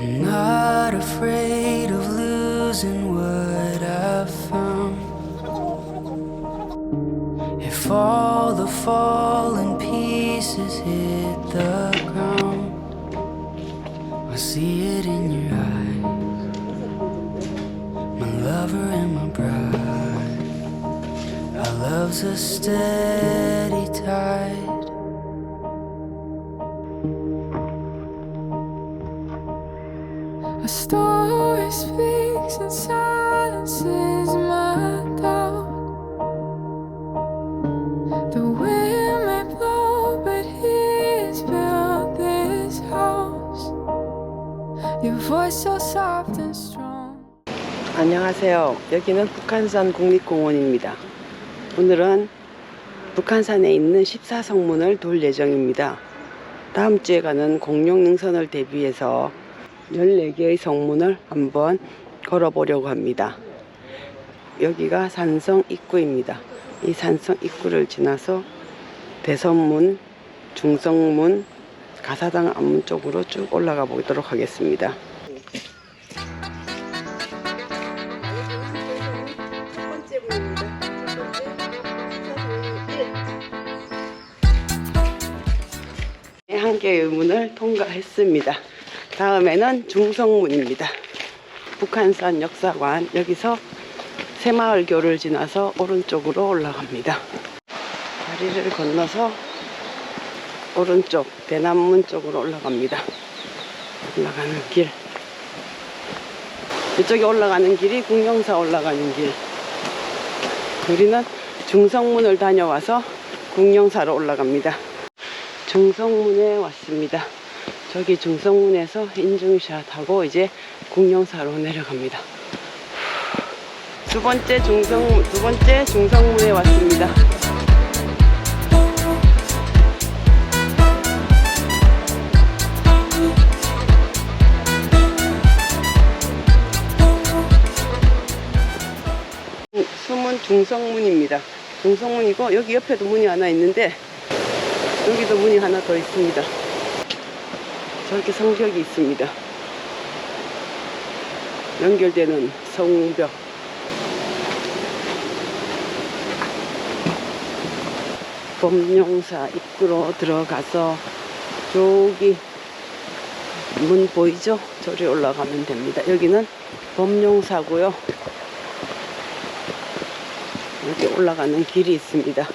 I'm not afraid of losing what I've found. If all the fallen pieces hit the ground, I see it in your eyes, my lover and my bride. Our love's a steady tide. 안녕하세요. 여기는 북한산 국립공원입니다. 오늘은 북한산에 있는 14성문을 돌 예정입니다. 다음 주에 가는 공룡 능선을 대비해서 14개의 성문을 한번 걸어보려고 합니다. 여기가 산성 입구입니다. 이 산성 입구를 지나서 대선문, 중성문, 가사당 앞문 쪽으로 쭉 올라가 보도록 하겠습니다. 한 개의 문을 통과했습니다. 다음에는 중성문입니다. 북한산 역사관 여기서 새마을교를 지나서 오른쪽으로 올라갑니다. 다리를 건너서 오른쪽 대남문 쪽으로 올라갑니다. 올라가는 길. 이쪽에 올라가는 길이 국영사 올라가는 길. 우리는 중성문을 다녀와서 국영사로 올라갑니다. 중성문에 왔습니다. 저기 중성문에서 인증샷 하고 이제 국영사로 내려갑니다. 두 번째 중성 두 번째 중성문에 왔습니다. 중성문입니다. 중성문이고 여기 옆에도 문이 하나 있는데 여기도 문이 하나 더 있습니다. 저렇게 성벽이 있습니다. 연결되는 성벽. 범용사 입구로 들어가서 저기 문 보이죠? 저리 올라가면 됩니다. 여기는 범용사고요. 여기 올라가는 길이 있습니다.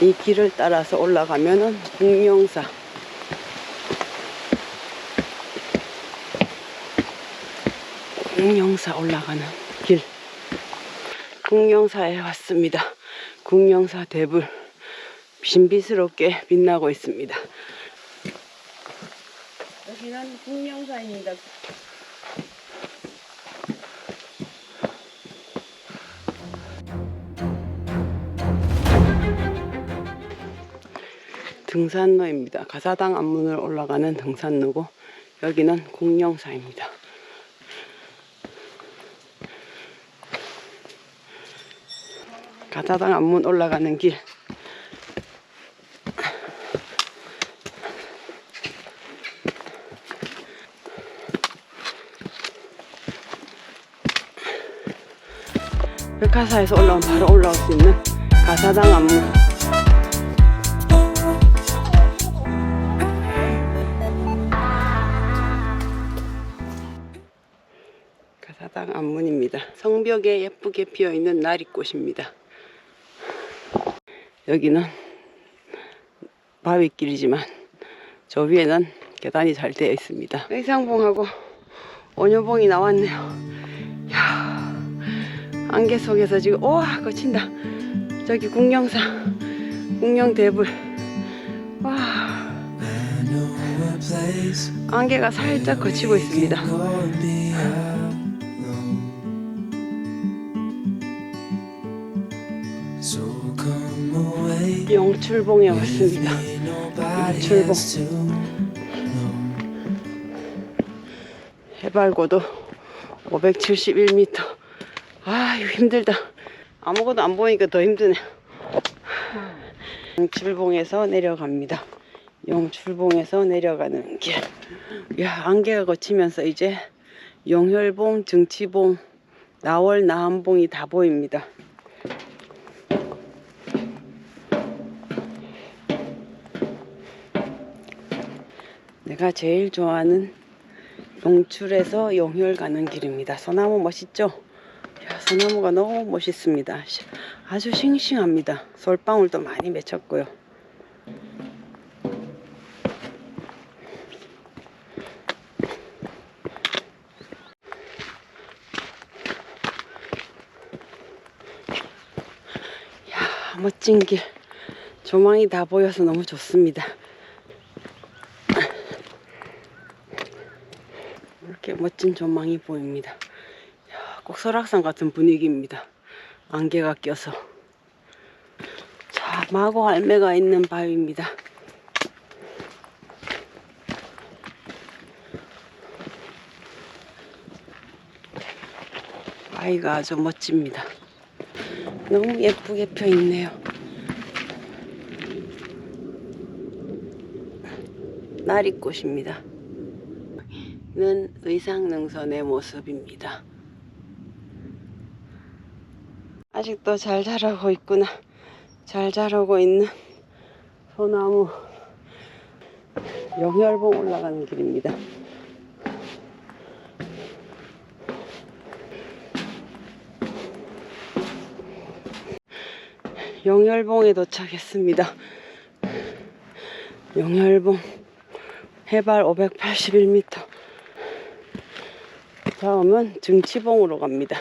이 길을 따라서 올라가면은 북영사 국영사 올라가는 길 국영사에 왔습니다. 국영사 대불 신비스럽게 빛나고 있습니다. 여기는 국영사입니다. 등산로입니다. 가사당 앞문을 올라가는 등산로고 여기는 공영사입니다. 가사당 앞문 올라가는 길. 백화사에서 올라오면 바로 올라올 수 있는 가사당 앞문. 사당 앞문입니다. 성벽에 예쁘게 피어 있는 나리꽃입니다. 여기는 바위길이지만 저 위에는 계단이 잘 되어 있습니다. 의상봉하고 원효봉이 나왔네요. 야 안개 속에서 지금 우와 거친다. 저기 국령사, 국령대불. 와 안개가 살짝 거치고 있습니다. 영출봉에 왔습니다. Nobody 출봉. has to know. 해발고도 571m. 아, 이거 힘들다. 아무것도 안 보니까 더 힘드네. 영출봉에서 내려갑니다. 영출봉에서 내려가는 길. 야, 안개가 거치면서 이제 영혈봉, 증치봉, 나월, 나한봉이 다 보입니다. 내가 제일 좋아하는 용출에서 용혈 가는 길입니다. 소나무 멋있죠? 야, 소나무가 너무 멋있습니다. 시- 아주 싱싱합니다. 솔방울도 많이 맺혔고요. 야, 멋진 길. 조망이 다 보여서 너무 좋습니다. 이렇게 멋진 전망이 보입니다. 야, 꼭 설악산 같은 분위기입니다. 안개가 껴서. 자, 마고 할매가 있는 바위입니다. 바위가 아주 멋집니다. 너무 예쁘게 펴 있네요. 나리꽃입니다. 는 의상능선의 모습입니다. 아직도 잘 자라고 있구나. 잘 자라고 있는 소나무 영혈봉 올라가는 길입니다. 영혈봉에 도착했습니다. 영혈봉 해발 581m. 다음은 증치봉으로 갑니다.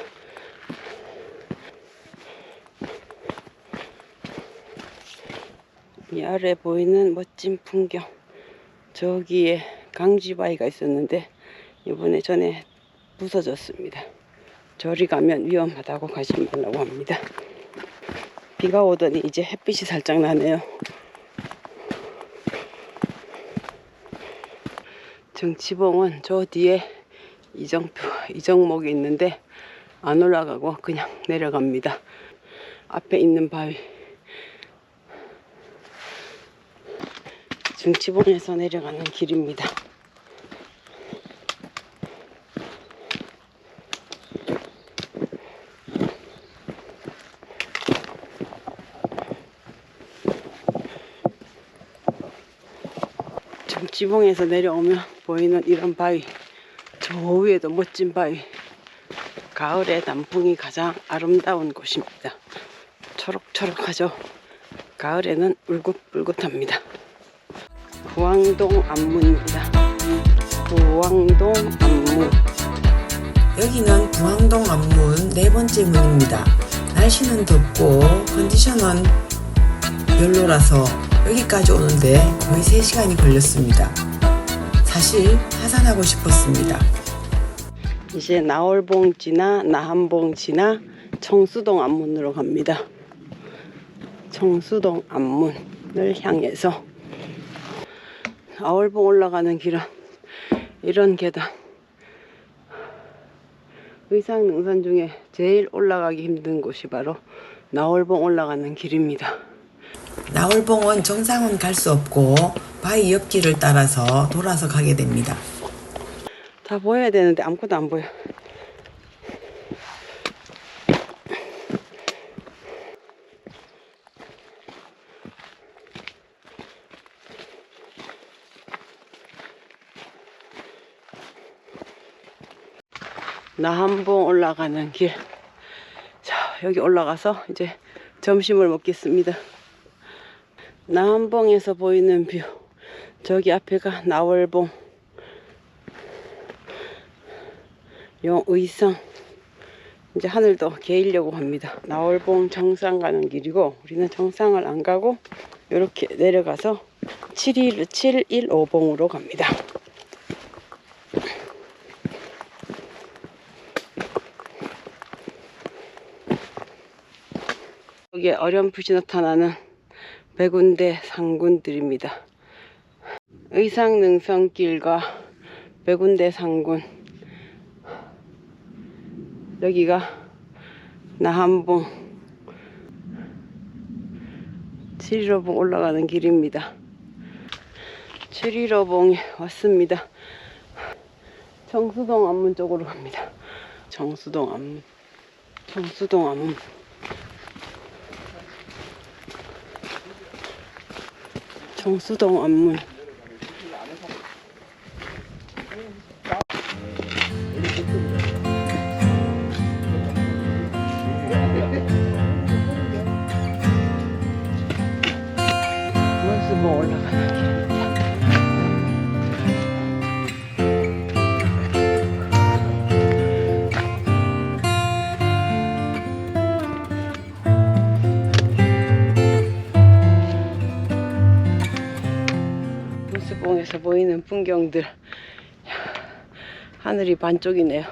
이 아래 보이는 멋진 풍경. 저기에 강쥐바위가 있었는데 이번에 전에 부서졌습니다. 저리 가면 위험하다고 가지 말라고 합니다. 비가 오더니 이제 햇빛이 살짝 나네요. 정치봉은 저 뒤에 이정표, 이정목이 있는데 안 올라가고 그냥 내려갑니다. 앞에 있는 바위. 정치봉에서 내려가는 길입니다. 정치봉에서 내려오면 보이는 이런 바위. 저 위에도 멋진 바위. 가을에 단풍이 가장 아름다운 곳입니다. 초록초록하죠. 가을에는 울긋불긋합니다. 부왕동 안무입니다. 부왕동 안무. 여기는 부항동 안문 네 번째 문입니다. 날씨는 덥고 컨디션은 별로라서 여기까지 오는데 거의 3시간이 걸렸습니다. 사실 하산하고 싶었습니다. 이제 나월봉 지나 나한봉 지나 청수동 안문으로 갑니다. 청수동 안문을 향해서 나월봉 올라가는 길은 이런 계단 의상 능선 중에 제일 올라가기 힘든 곳이 바로 나월봉 올라가는 길입니다. 나월봉은 정상은 갈 수 없고 바위 옆길을 따라서 돌아서 가게 됩니다. 다 보여야 되는데 아무것도 안 보여. 나한봉 올라가는 길. 자, 여기 올라가서 이제 점심을 먹겠습니다. 나한봉에서 보이는 뷰. 저기 앞에가 나월봉. 영의성 이제 하늘도 개이려고 합니다. 나월봉 정상 가는 길이고 우리는 정상을 안 가고 이렇게 내려가서 7일 715봉으로 갑니다. 여기에 어렴풋이 나타나는 백운대 상군들입니다. 의상능선길과 백운대 상군 여기가 나한봉 715봉 올라가는 길입니다. 칠일어봉에 왔습니다. 정수동 안문 쪽으로 갑니다. 정수동 안문. 정수동 안문. 정수동 안문. 원수봉에서 보이는 풍경들. 하늘이 반쪽이네요.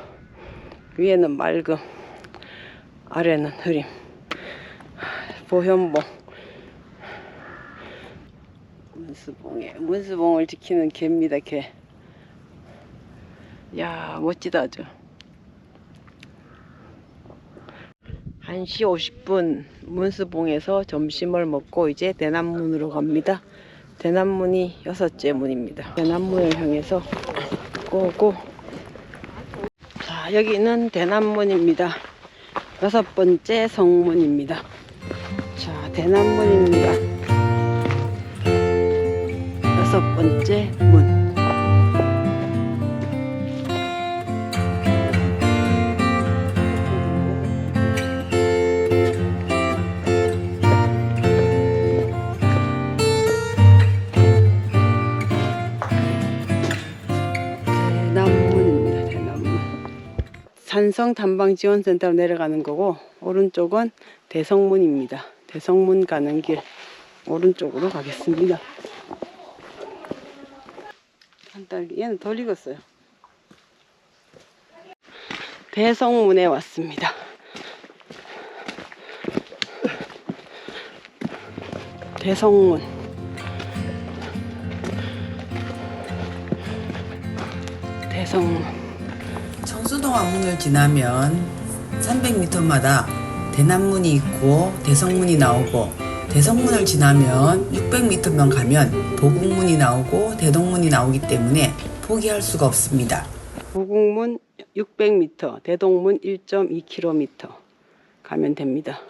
위에는 맑음, 아래는 흐림. 보현봉. 문수봉에 문수봉을 지키는 개입니다 개. 야 멋지다 아주. 1시 50분 문수봉에서 점심을 먹고 이제 대남문으로 갑니다. 대남문이 여섯째 문입니다. 대남문을 향해서 고고. 자 여기는 대남문입니다. 여섯 번째 성문입니다. 자 대남문입니다. 여섯 번째 문. 산성 단방 지원센터로 내려가는 거고 오른쪽은 대성문입니다. 대성문 가는 길 오른쪽으로 가겠습니다. 한 달, 얘는 덜 익었어요. 대성문에 왔습니다. 대성문. 대성문. 안문을 지나면 300m마다 대남문이 있고 대성문이 나오고 대성문을 지나면 600m만 가면 보국문이 나오고 대동문이 나오기 때문에 포기할 수가 없습니다. 보국문 600m, 대동문 1.2km 가면 됩니다.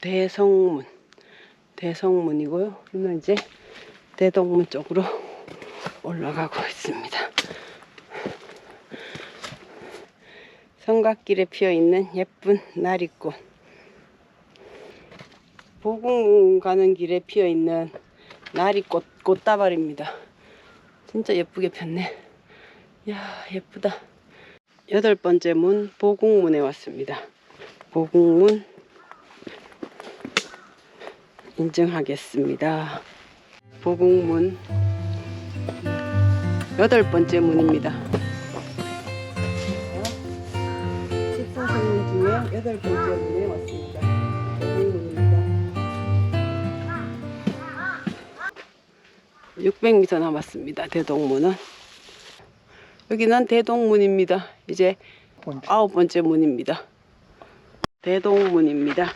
대성문, 대성문이고요. 그러면 이제 대동문 쪽으로 올라가고 있습니다. 성곽길에 피어 있는 예쁜 나리꽃. 보궁 가는 길에 피어 있는 나리꽃 꽃다발입니다. 진짜 예쁘게 폈네. 야 예쁘다. 여덟 번째 문 보궁문에 왔습니다. 보궁문 인증하겠습니다. 보궁문 여덟 번째 문입니다. 여덟 번째 문에 왔습니다. 보궁문입니다. 600m 남았습니다. 대동문은. 여기는 대동문입니다. 이제 아홉 번째 문입니다. 대동문입니다.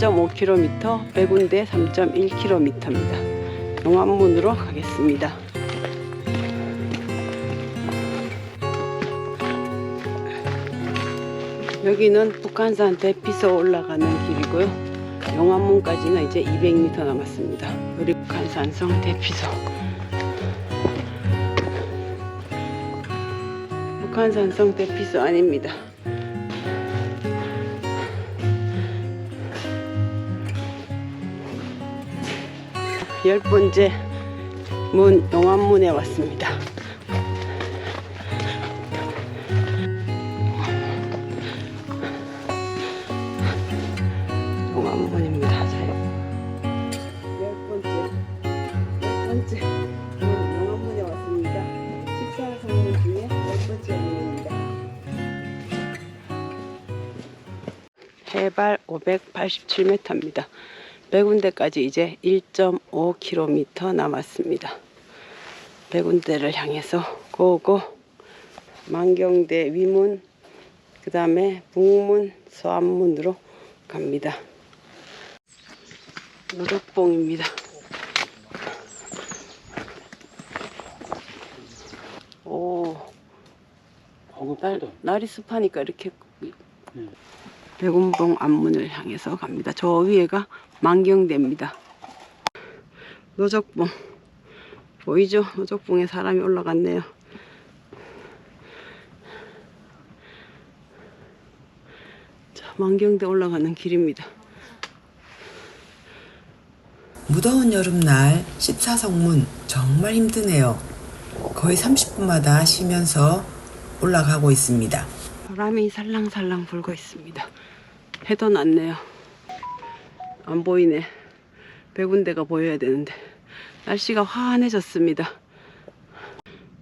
4.5km, 백운대 3.1km입니다. 용암문으로 가겠습니다. 여기는 북한산 대피소 올라가는 길이고요. 용암문까지는 이제 200m 남았습니다. 우리 북한산성 대피소. 북한산성 대피소 아닙니다. 열 번째 문 영암문에 왔습니다. 영암문입니다. 자, 열 번째 열 번째 문 영암문에 왔습니다. 14성문 중에 열 번째 문입니다. 해발 587m입니다. 백운대까지 이제 1.5km 남았습니다. 백운대를 향해서 고고 만경대 위문, 그 다음에 북문, 서안문으로 갑니다. 노덕봉입니다. 오, 날, 날이 습하니까 이렇게 백운봉 앞문을 향해서 갑니다. 저 위에가 만경대입니다. 노적봉 보이죠? 노적봉에 사람이 올라갔네요. 자, 만경대 올라가는 길입니다. 무더운 여름날 14성문 정말 힘드네요. 거의 30분마다 쉬면서 올라가고 있습니다. 바람이 살랑살랑 불고 있습니다. 해도 났네요. 안 보이네. 백운대가 보여야 되는데 날씨가 환해졌습니다.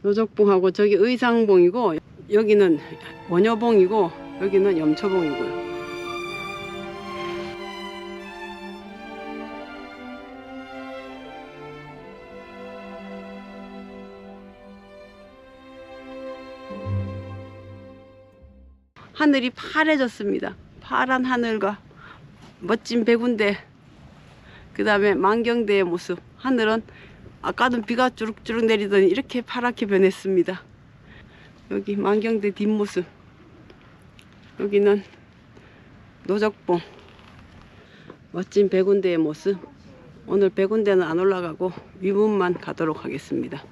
노적봉하고 저기 의상봉이고 여기는 원여봉이고 여기는 염초봉이고요. 하늘이 파래졌습니다. 파란 하늘과 멋진 백운대, 그 다음에 만경대의 모습. 하늘은 아까는 비가 주룩주룩 내리더니 이렇게 파랗게 변했습니다. 여기 만경대 뒷모습. 여기는 노적봉. 멋진 백운대의 모습. 오늘 백운대는 안 올라가고 위문만 가도록 하겠습니다.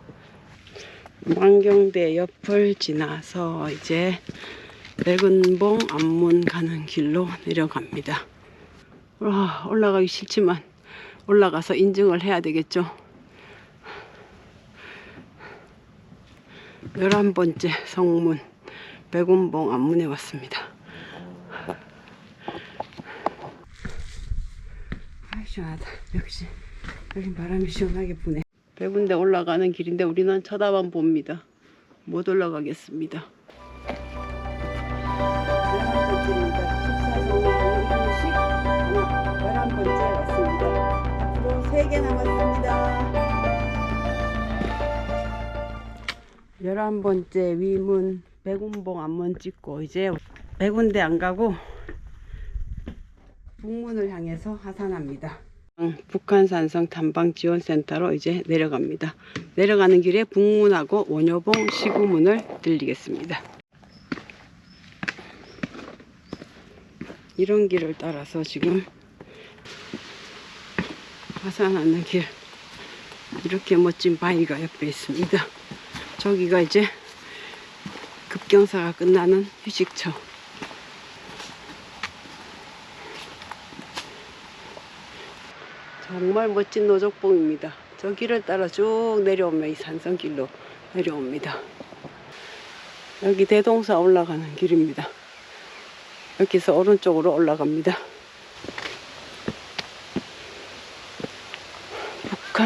만경대 옆을 지나서 이제 백운봉 앞문 가는 길로 내려갑니다. 와, 올라가기 싫지만 올라가서 인증을 해야 되겠죠. 열한 번째 성문 백운봉 앞문에 왔습니다. 아 시원하다. 역시 여기 바람이 시원하게 부네. 백운대 올라가는 길인데 우리는 쳐다만 봅니다. 못 올라가겠습니다. 개 남았습니다. 11번째 위문 백운봉 앞문 찍고 이제 백운대 안 가고 북문을 향해서 하산합니다. 북한산성 탐방지원센터로 이제 내려갑니다. 내려가는 길에 북문하고 원효봉 시구문을 들리겠습니다. 이런 길을 따라서 지금 하산하는 길 이렇게 멋진 바위가 옆에 있습니다. 저기가 이제 급경사가 끝나는 휴식처. 정말 멋진 노적봉입니다. 저 길을 따라 쭉 내려오면 이 산성길로 내려옵니다. 여기 대동사 올라가는 길입니다. 여기서 오른쪽으로 올라갑니다.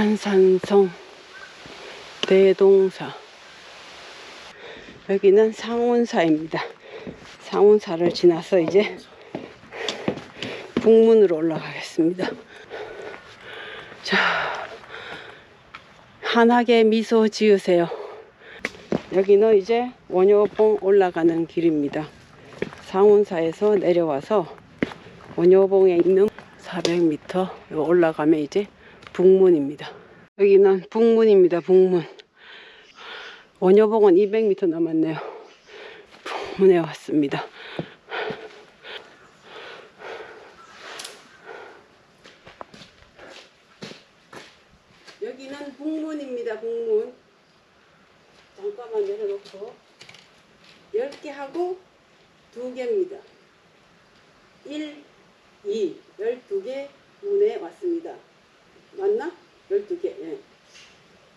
한산성 대동사 여기는 상운사입니다. 상운사를 지나서 이제 북문으로 올라가겠습니다. 자, 환하게 미소 지으세요. 여기는 이제 원효봉 올라가는 길입니다. 상운사에서 내려와서 원효봉에 있는 400m 올라가면 이제 북문입니다. 여기는 북문입니다. 북문. 원효봉은 200m 남았네요. 북문에 왔습니다. 여기는 북문입니다. 북문. 잠깐만 내려놓고 10개 하고 2개입니다. 1, 2, 12개 문에 왔습니다. 맞나? 12개. 예.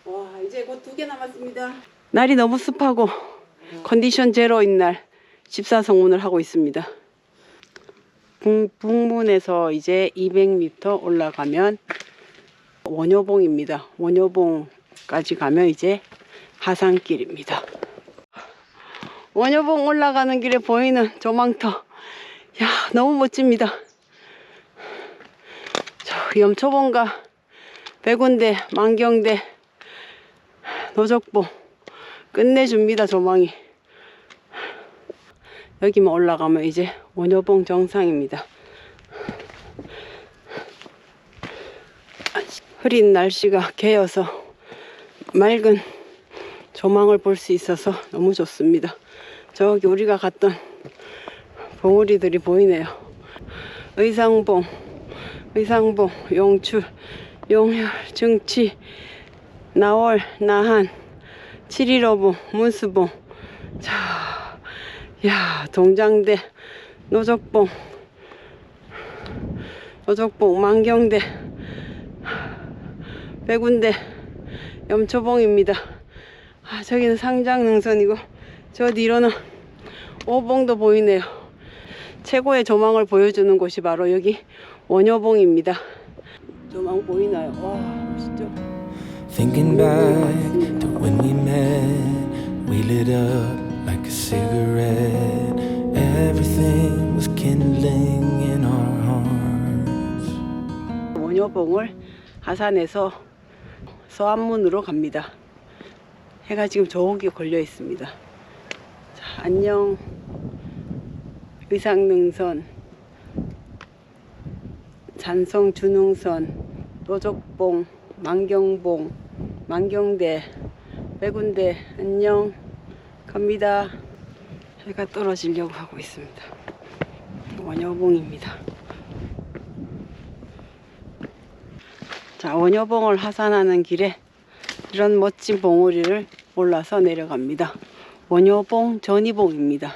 와, 이제 곧 2개 남았습니다. 날이 너무 습하고 컨디션 제로인 날 14성문을 하고 있습니다. 북, 북문에서 이제 200m 올라가면 원효봉입니다. 원효봉까지 가면 이제 하산길입니다. 원효봉 올라가는 길에 보이는 조망터. 야, 너무 멋집니다. 저 염초봉과 백운대, 만경대, 노적봉 끝내줍니다, 조망이. 여기만 올라가면 이제 원효봉 정상입니다. 흐린 날씨가 개어서 맑은 조망을 볼 수 있어서 너무 좋습니다. 저기 우리가 갔던 봉우리들이 보이네요. 의상봉, 의상봉, 용출, 용혈, 증치, 나월, 나한, 칠일오봉, 문수봉. 자, 야, 동장대, 노적봉, 노적봉, 만경대, 백운대, 염초봉입니다. 아, 저기는 상장능선이고, 저 뒤로는 오봉도 보이네요. 최고의 조망을 보여주는 곳이 바로 여기 원효봉입니다. 조망 보이나요? 와, 멋있죠? Thinking back to when we met, we lit up like a cigarette. Everything was kindling in our hearts. 원효봉을 하산해서 서안문으로 갑니다. 해가 지금 저기 걸려 있습니다. 자, 안녕. 의상능선, 잔성 준흥선, 노적봉, 만경봉, 만경대, 백운대, 안녕. 갑니다. 해가 떨어지려고 하고 있습니다. 원효봉입니다. 자, 원효봉을 하산하는 길에 이런 멋진 봉우리를 올라서 내려갑니다. 원효봉 전이봉입니다.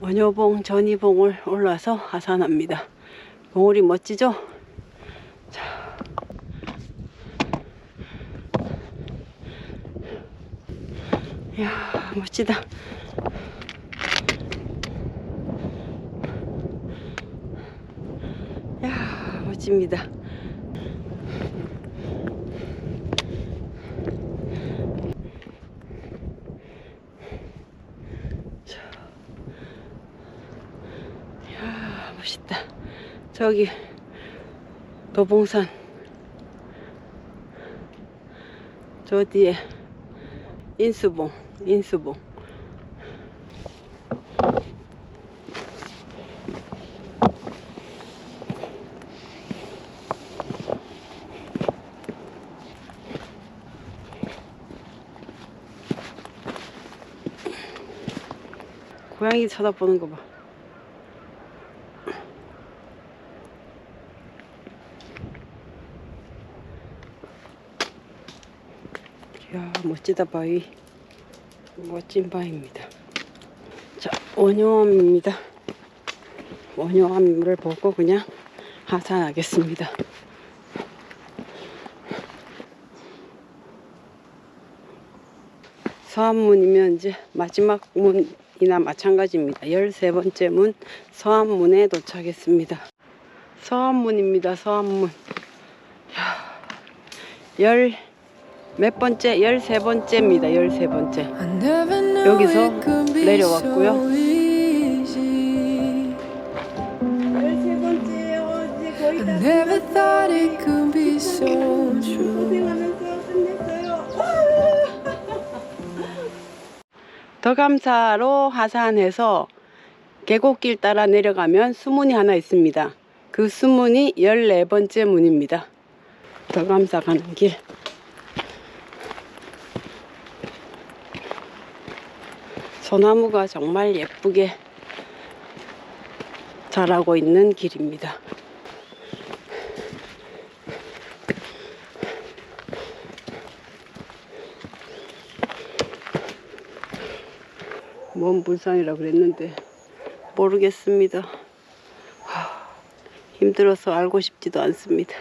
원효봉 전이봉을 올라서 하산합니다. 봉우리 멋지죠? 자. 이야, 멋지다. 이야, 멋집니다. 이야, 멋있다. 저기 도봉산 저 뒤에 인수봉 인수봉 고양이 쳐다보는 거 봐. 이야 멋지다 바위. 멋진 바위입니다. 자 원효암입니다. 원효암을 보고 그냥 하산하겠습니다. 서안문이면 이제 마지막 문이나 마찬가지입니다. 13번째 문 서안문에 도착했습니다. 서안문입니다 서안문. 열 몇 번째? 열세 번째입니다. 열세 번째. 여기서 내려왔고요. 열세 번째요. 이제 거의. 고생하면서 끝냈어요. 덕암사로 하산해서 계곡길 따라 내려가면 수문이 하나 있습니다. 그 수문이 14번째 문입니다. 덕암사 가는 길. 소나무가 정말 예쁘게 자라고 있는 길입니다. 먼 불산이라 그랬는데 모르겠습니다. 하, 힘들어서 알고 싶지도 않습니다.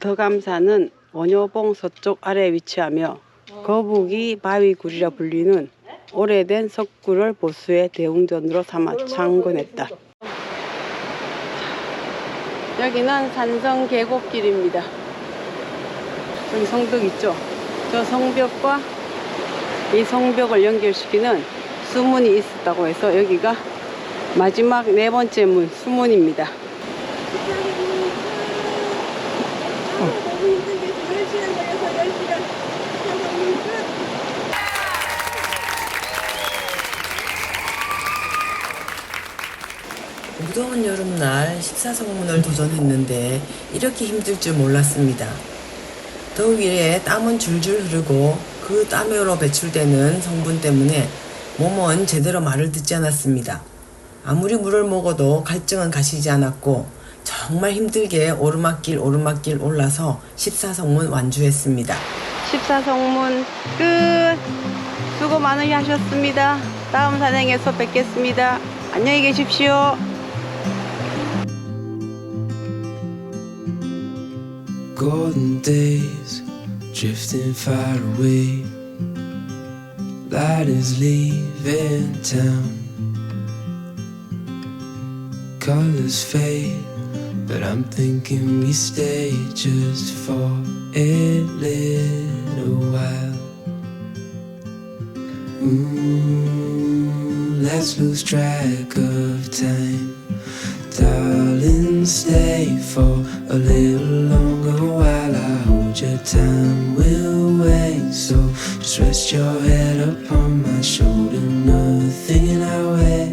덕암산은 원효봉 서쪽 아래에 위치하며 거북이 바위굴이라 불리는 오래된 석굴을 보수의 대웅전으로 삼아 창건했다. 여기는 산성 계곡길입니다. 여기 성벽 있죠? 저 성벽과 이 성벽을 연결시키는 수문이 있었다고 해서 여기가 마지막 네 번째 문 수문입니다. 여름날 식사성문을 도전했는데 이렇게 힘들 줄 몰랐습니다. 더위에 땀은 줄줄 흐르고 그 땀으로 배출되는 성분 때문에 몸은 제대로 말을 듣지 않았습니다. 아무리 물을 먹어도 갈증은 가시지 않았고 정말 힘들게 오르막길 오르막길 올라서 14성문 완주했습니다. 14성문 끝. 수고 많이 하셨습니다. 다음 산행에서 뵙겠습니다. 안녕히 계십시오. Golden days drifting far away. Light is leaving town. Colors fade, but I'm thinking we stay just for a little while. Ooh, let's lose track of time. Darling, stay for a little longer while I hold your time. We'll wait, so just rest your head upon my shoulder. Nothing in our way